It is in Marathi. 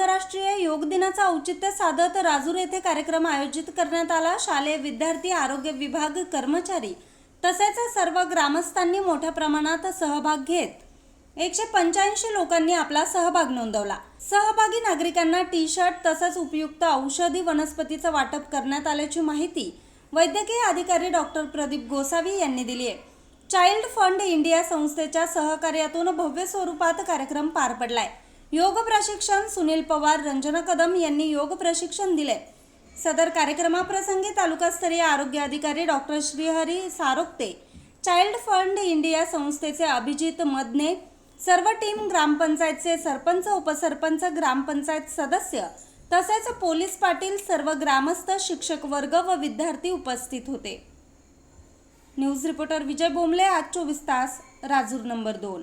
आंतरराष्ट्रीय दिनाचं औचित्य साधत राजूर येथे कार्यक्रम आयोजित करण्यात आला. शालेय विद्यार्थी आरोग्य विभाग कर्मचारी तसेच सर्व ग्रामस्थांनी मोठ्या प्रमाणात सहभाग घेत एकशे पंच्याऐंशी लोकांनी आपला सहभाग नोंदवला. सहभागी नागरिकांना टी शर्ट तसंच उपयुक्त औषधी वनस्पतीचं वाटप करण्यात आल्याची माहिती वैद्यकीय अधिकारी डॉक्टर प्रदीप गोसावी यांनी दिली आहे. चाइल्ड फंड इंडिया संस्थेच्या सहकार्यातून भव्य स्वरूपात कार्यक्रम पार पडलाय. योग प्रशिक्षण सुनील पवार रंजना कदम यांनी योग प्रशिक्षण दिले. सदर कार्यक्रमाप्रसंगी तालुकास्तरीय आरोग्य अधिकारी doctor Shrihari Sarokte child fund India संस्थेचे अभिजित मदने सर्व टीम ग्रामपंचायतचे सरपंच उपसरपंच ग्रामपंचायत सदस्य तसेच पोलीस पाटील सर्व ग्रामस्थ शिक्षक वर्ग व विद्यार्थी उपस्थित होते. न्यूज रिपोर्टर विजय बोंबले आज चोवीस तास राजूर नंबर दोन.